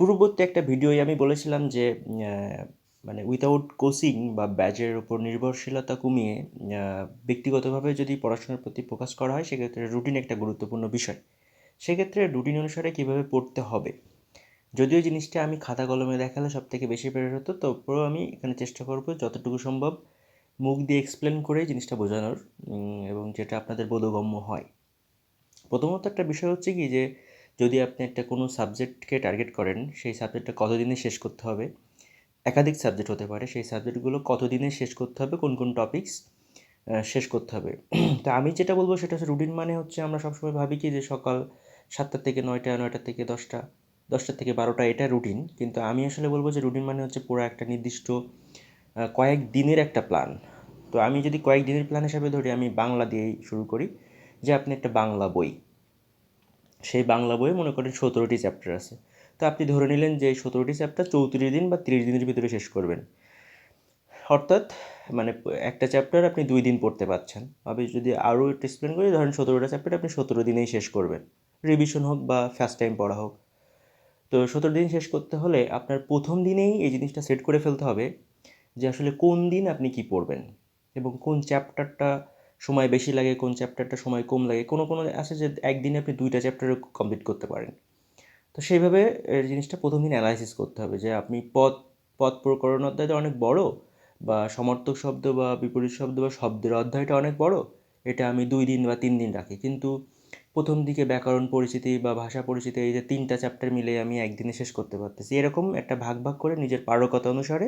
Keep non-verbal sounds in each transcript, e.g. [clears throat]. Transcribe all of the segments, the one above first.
পূর্ববর্তী একটা ভিডিওয় আমি বলেছিলাম যে মানে উইথাউট কোচিং বা ব্যাচের উপর নির্ভরশীলতা কমিয়ে ব্যক্তিগতভাবে যদি পড়াশোনার প্রতি ফোকাস করা হয়, সেক্ষেত্রে রুটিন একটা গুরুত্বপূর্ণ বিষয়। সেক্ষেত্রে রুটিন অনুসারে কীভাবে পড়তে হবে? যদিও জিনিসটা আমি খাতা কলমে দেখালে সব থেকে বেশি বেটার হতো তারপরেও আমি এখানে চেষ্টা করব যতটুকু সম্ভব মুখ দিয়ে এক্সপ্লেন করে জিনিসটা বোঝানোর এবং যেটা আপনাদের বোধগম্য হয়। প্রথমত একটা বিষয় হচ্ছে কি যে যদি আপনি একটা কোনো সাবজেক্টকে টার্গেট করেন, সেই সাবজেক্টটা কতদিনে শেষ করতে হবে? একাধিক সাবজেক্ট হতে পারে, সেই সাবজেক্টগুলো কতদিনে শেষ করতে হবে, কোন কোন টপিকস শেষ করতে হবে? [clears throat] তো আমি যেটা বলব সেটা হচ্ছে রুটিন মানে হচ্ছে আমরা সবসময় ভাবি কি যে সকাল সাতটা থেকে নয়টা নয়টা থেকে দশটা দশটা থেকে বারোটা এটা রুটিন কিন্তু আমি আসলে বলব যে রুটিন মানে হচ্ছে পুরো একটা নির্দিষ্ট কয়েক দিনের একটা প্ল্যান তো আমি যদি কয়েক দিনের প্ল্যান হিসাবে ধরি, আমি বাংলা দিয়েই শুরু করি যে আপনি একটা বাংলা বই সেই বাংলা বইয়ে মনে করেন সতেরোটি চ্যাপ্টার আছে। তো আপনি ধরে নিলেন যে এই সতেরোটি চ্যাপ্টার চৌত্রিশ দিন বা তিরিশ দিনের ভিতরে শেষ করবেন। অর্থাৎ মানে একটা চ্যাপ্টার আপনি দুই দিন পড়তে পারছেন। আমি যদি আরও একটু এক্সপ্লেন করি, ধরেন সতেরোটা চ্যাপ্টার আপনি সতেরো দিনেই শেষ করবেন। রিভিশন হোক বা ফার্স্ট টাইম পড়া হোক। তো সতেরো দিন শেষ করতে হলে আপনার প্রথম দিনেই এই জিনিসটা সেট করে ফেলতে হবে যে আসলে কোন দিন আপনি কি পড়বেন এবং কোন চ্যাপ্টারটা সময় বেশি লাগে, কোন চ্যাপ্টারটা সময় কম লাগে, কোনো কোনো আছে যে একদিনে আপনি দুইটা চ্যাপ্টারও কমপ্লিট করতে পারেন। তো সেইভাবে জিনিসটা প্রথম দিন অ্যানালাইসিস করতে হবে যে আপনি পদ পদ প্রকরণ অধ্যায়টা অনেক বড় বা সমর্থক শব্দ বা বিপরীত শব্দ বা শব্দের অধ্যায়টা অনেক বড়, এটা আমি দুই দিন বা তিন দিন রাখি। কিন্তু প্রথম দিকে ব্যাকরণ পরিচিতি বা ভাষা পরিচিতি এই যে তিনটা চ্যাপ্টার মিলে আমি একদিনে শেষ করতে পারতেছি। এরকম একটা ভাগ ভাগ করে নিজের পারকতা অনুসারে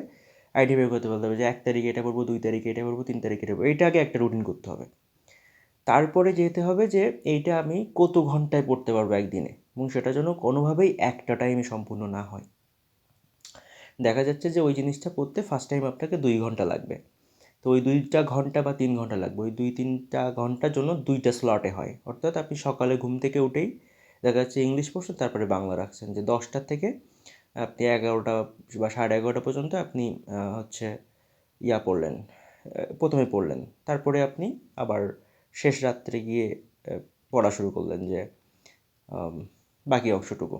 আইডেন্টিফাই করতে বলতে হবে যে এক তারিখে এটা পড়ব দুই তারিখে এটা পড়ব তিন তারিখে এটা পড়ব এইটা আগে একটা রুটিন করতে হবে। তারপরে যেতে হবে যে এইটা আমি কত ঘন্টায় পড়তে পারব একদিনে? এবং সেটা যেন কোনোভাবেই একটা টাইমে সম্পূর্ণ না হয়। দেখা যাচ্ছে যে ওই জিনিসটা পড়তে ফার্স্ট টাইম আপনাকে দুই ঘণ্টা লাগবে। তো ওই দুইটা ঘণ্টা বা তিন ঘণ্টা লাগবে। ওই দুই তিনটা ঘণ্টার জন্য দুইটা স্লটে হয়। অর্থাৎ আপনি সকালে ঘুম থেকে উঠেই দেখা যাচ্ছে ইংলিশ পড়ছেন, তারপরে বাংলা রাখছেন। যে দশটার থেকে আপনি এগারোটা বা সাড়ে এগারোটা পর্যন্ত আপনি হচ্ছে ইয়া পড়লেন প্রথমে পড়লেন। তারপরে আপনি আবার শেষ রাত্রে গিয়ে পড়া শুরু করলেন যে বাকি অংশটুকু।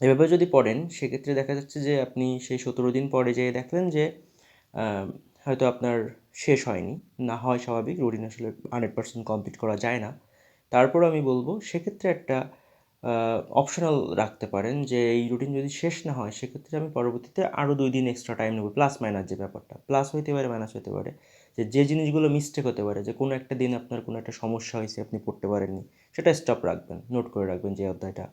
এভাবে যদি পড়েন, সেক্ষেত্রে দেখা যাচ্ছে যে আপনি সেই সতেরো দিন পরে যেয়ে দেখলেন যে হয়তো আপনার শেষ হয়নি। না হয় স্বাভাবিক রুটিন আসলে হান্ড্রেড পার্সেন্ট কমপ্লিট করা যায় না। তারপর আমি বলব, সেক্ষেত্রে একটা অপশনাল রাখতে পারেন যে এই রুটিন যদি শেষ না হয়, সেক্ষেত্রে আমি পরবর্তীতে আরও দুই দিন এক্সট্রা টাইম নেব প্লাস মাইনাস যে ব্যাপারটা। প্লাস হইতে পারে মাইনাস হতে পারে। যে যে জিনিসগুলো মিস্টেক হতে পারে, যে কোনো একটা দিন আপনার কোনো একটা সমস্যা হয়েছে, আপনি পড়তে পারেননি, সেটা স্টপ রাখবেন নোট করে রাখবেন যে অধ্যায়টা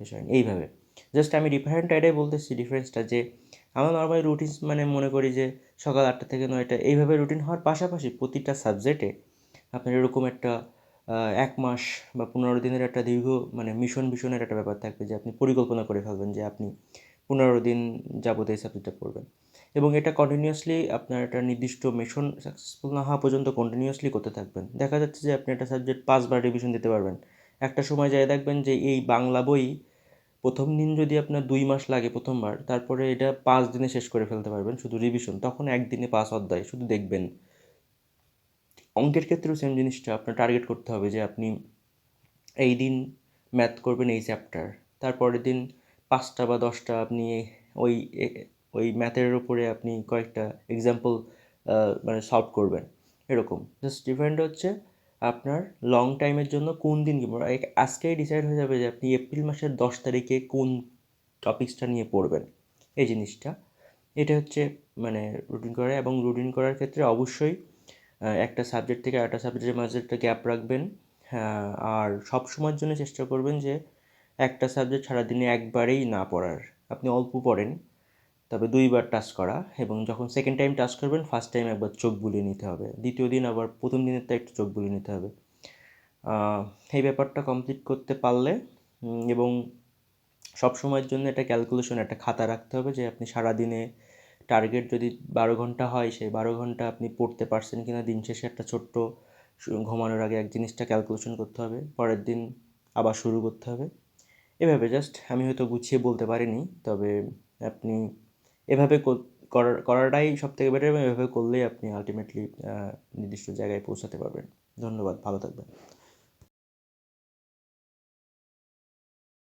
শেষ হয়নি, এইভাবে। জাস্ট আমি ডিফারেন্ট এটাই বলতেছি ডিফারেন্সটা যে, আমরা নর্মালি রুটিন মানে মনে করি যে, সকাল আটটা থেকে নয়টা, এইভাবে রুটিন হওয়ার পাশাপাশি প্রতিটা সাবজেক্টে আপনার এরকম একটা এক মাস বা পনেরো দিনের একটা দীর্ঘ মানে মিশন ভিশনের একটা ব্যাপার থাকবে যে আপনি পরিকল্পনা করে ফেলবেন যে আপনি পনেরো দিন যাবত এই সাবজেক্টটা পড়বেন। এবং এটা কন্টিনিউয়াসলি আপনার একটা নির্দিষ্ট মিশন সাকসেসফুল না হওয়া পর্যন্ত কন্টিনিউয়াসলি করতে থাকবেন। দেখা যাচ্ছে যে আপনি একটা সাবজেক্ট পাঁচবার রিভিশন দিতে পারবেন। একটা সময় যায় দেখবেন যে এই বাংলা বই প্রথম দিন যদি আপনার দুই মাস লাগে প্রথমবার, তারপরে এটা পাঁচ দিনে শেষ করে ফেলতে পারবেন। শুধু রিভিশন তখন একদিনে পাঁচ অধ্যায় শুধু দেখবেন। অঙ্কের ক্ষেত্রেও সেম জিনিসটা আপনার টার্গেট করতে হবে যে আপনি এই দিন ম্যাথ করবেন এই চ্যাপ্টার তারপরের দিন পাঁচটা বা দশটা আপনি ওই ওই ম্যাথের উপরে আপনি কয়েকটা এক্সাম্পল মানে সলভ করবেন, এরকম। জাস্ট ডিফারেন্ট হচ্ছে আপনার লং টাইমের জন্য কোন দিন আজকেই ডিসাইড হয়ে যাবে যে আপনি এপ্রিল মাসের দশ তারিখে কোন টপিক্সটা নিয়ে পড়বেন, এই জিনিসটা। এটা হচ্ছে মানে রুটিন করা এবং রুটিন করার ক্ষেত্রে অবশ্যই একটা সাবজেক্ট থেকে আরেকটা সাবজেক্টের মাঝে একটা গ্যাপ রাখবেন। হ্যাঁ আর সব সময়ের জন্য চেষ্টা করবেন যে একটা সাবজেক্ট সারাদিনে একবারেই না পড়ার। আপনি অল্প পড়েন, তবে দুইবার টাচ করা এবং যখন সেকেন্ড টাইম টাচ করবেন ফার্স্ট টাইম একবার চোখ বুলিয়ে নিতে হবে। দ্বিতীয় দিন আবার প্রথম দিনের তো একটু চোখ বুলিয়ে নিতে হবে। এই ব্যাপারটা কমপ্লিট করতে পারলে এবং সব সময়ের জন্য একটা ক্যালকুলেশন একটা খাতা রাখতে হবে যে আপনি সারাদিনে টার্গেট যদি বারো ঘণ্টা হয়, সেই বারো ঘণ্টা আপনি পড়তে পারছেন কিনা, দিন শেষে একটা ছোট্ট ঘুমানোর আগে এক জিনিসটা ক্যালকুলেশন করতে হবে, পরের দিন আবার শুরু করতে হবে। এভাবে জাস্ট আমি হয়তো গুছিয়ে বলতে পারিনি, তবে আপনি এভাবে করার, করাটাই সব থেকে বেটার এবং এভাবে করলেই আপনি আলটিমেটলি নির্দিষ্ট জায়গায় পৌঁছাতে পারবেন। ধন্যবাদ, ভালো থাকবেন।